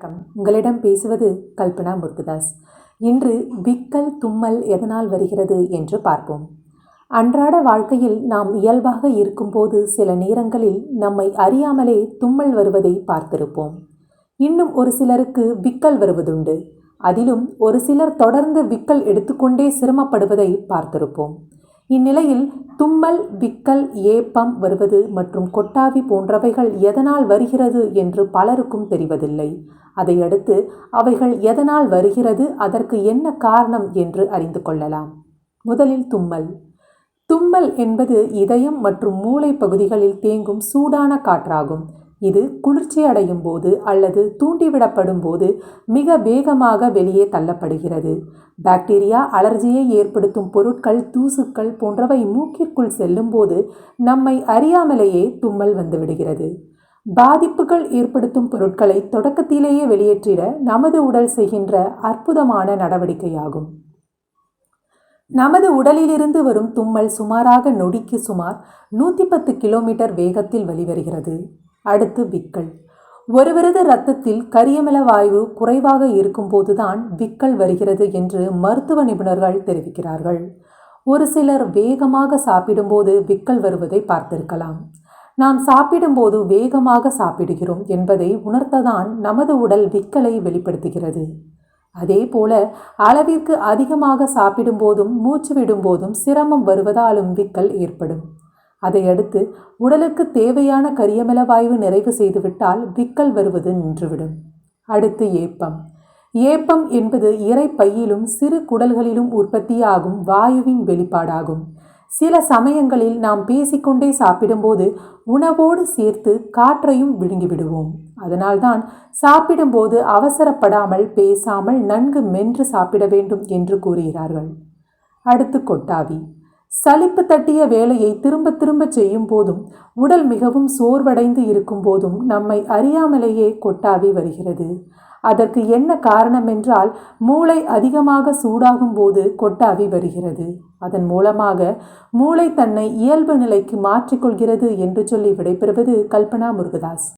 வணக்கம். உங்களிடம் பேசுவது கல்பனா முருகதாஸ். இன்று விக்கல் தும்மல் எதனால் வருகிறது என்று பார்ப்போம். அன்றாட வாழ்க்கையில் நாம் இயல்பாக இருக்கும்போது சில நேரங்களில் நம்மை அறியாமலே தும்மல் வருவதை பார்த்திருப்போம். இன்னும் ஒரு சிலருக்கு விக்கல் வருவதுண்டு. அதிலும் ஒரு சிலர் தொடர்ந்து விக்கல் எடுத்துக்கொண்டே சிரமப்படுவதை பார்த்திருப்போம். இந்நிலையில் தும்மல் விக்கல் ஏப்பம் வருவது மற்றும் கொட்டாவி போன்றவைகள் எதனால் வருகிறது என்று பலருக்கும் தெரிவதில்லை. அதையடுத்து அவைகள் எதனால் வருகிறது அதற்கு என்ன காரணம் என்று அறிந்து கொள்ளலாம். முதலில் தும்மல். தும்மல் என்பது இதயம் மற்றும் மூளை பகுதிகளில் தேங்கும் சூடான காற்றாகும். இது குளிர்ச்சி அடையும் போது அல்லது தூண்டிவிடப்படும் போது மிக வேகமாக வெளியே தள்ளப்படுகிறது. பாக்டீரியா அலர்ஜியை ஏற்படுத்தும் பொருட்கள் தூசுக்கள் போன்றவை மூக்கிற்குள் செல்லும்போது நம்மை அறியாமலேயே தும்மல் வந்துவிடுகிறது. பாதிப்புகள் ஏற்படுத்தும் பொருட்களை தொடக்கத்திலேயே வெளியேற்றிட நமது உடல் செய்கின்ற அற்புதமான நடவடிக்கையாகும். நமது உடலிலிருந்து வரும் தும்மல் சுமாராக நொடிக்கு சுமார் நூற்றி பத்து கிலோமீட்டர் வேகத்தில் வெளிவருகிறது. அடுத்து விக்கல். ஒருவரது இரத்தத்தில் கரியமில வாயு குறைவாக இருக்கும்போதுதான் விக்கல் வருகிறது என்று மருத்துவ நிபுணர்கள் தெரிவிக்கிறார்கள். ஒரு சிலர் வேகமாக சாப்பிடும்போது விக்கல் வருவதை பார்த்திருக்கலாம். நாம் சாப்பிடும்போது வேகமாக சாப்பிடுகிறோம் என்பதை உணர்த்ததான் நமது உடல் விக்கலை வெளிப்படுத்துகிறது. அதே போல அளவிற்கு அதிகமாக சாப்பிடும்போதும் மூச்சு விடும்போதும் சிரமம் வருவதாலும் விக்கல் ஏற்படும். அதை அடுத்து உடலுக்கு தேவையான கரியமலவாய்வு நிறைவு செய்துவிட்டால் விக்கல் வருவது நின்றுவிடும். அடுத்து ஏப்பம். ஏப்பம் என்பது இறைப்பையிலும் சிறு குடல்களிலும் உற்பத்தியாகும் வாயுவின் வெளிப்பாடாகும். சில சமயங்களில் நாம் பேசிக்கொண்டே சாப்பிடும்போது உணவோடு சேர்த்து காற்றையும் விழுங்கிவிடுவோம். அதனால்தான் சாப்பிடும்போது அவசரப்படாமல் பேசாமல் நன்கு மென்று சாப்பிட வேண்டும் என்று கூறுகிறார்கள். அடுத்து கொட்டாவி. சலிப்பு தட்டிய வேலையை திரும்ப திரும்ப செய்யும் போதும் உடல் மிகவும் சோர்வடைந்து இருக்கும் போதும் நம்மை அறியாமலேயே கொட்டாவி வருகிறது. அதற்கு என்ன காரணம் என்றால் மூளை அதிகமாக சூடாகும் போது கொட்டாவி வருகிறது. அதன் மூலமாக மூளை தன்னை இயல்பு நிலைக்கு மாற்றிக்கொள்கிறது என்று சொல்லி விடைபெறுவது கல்பனா முருகதாஸ்.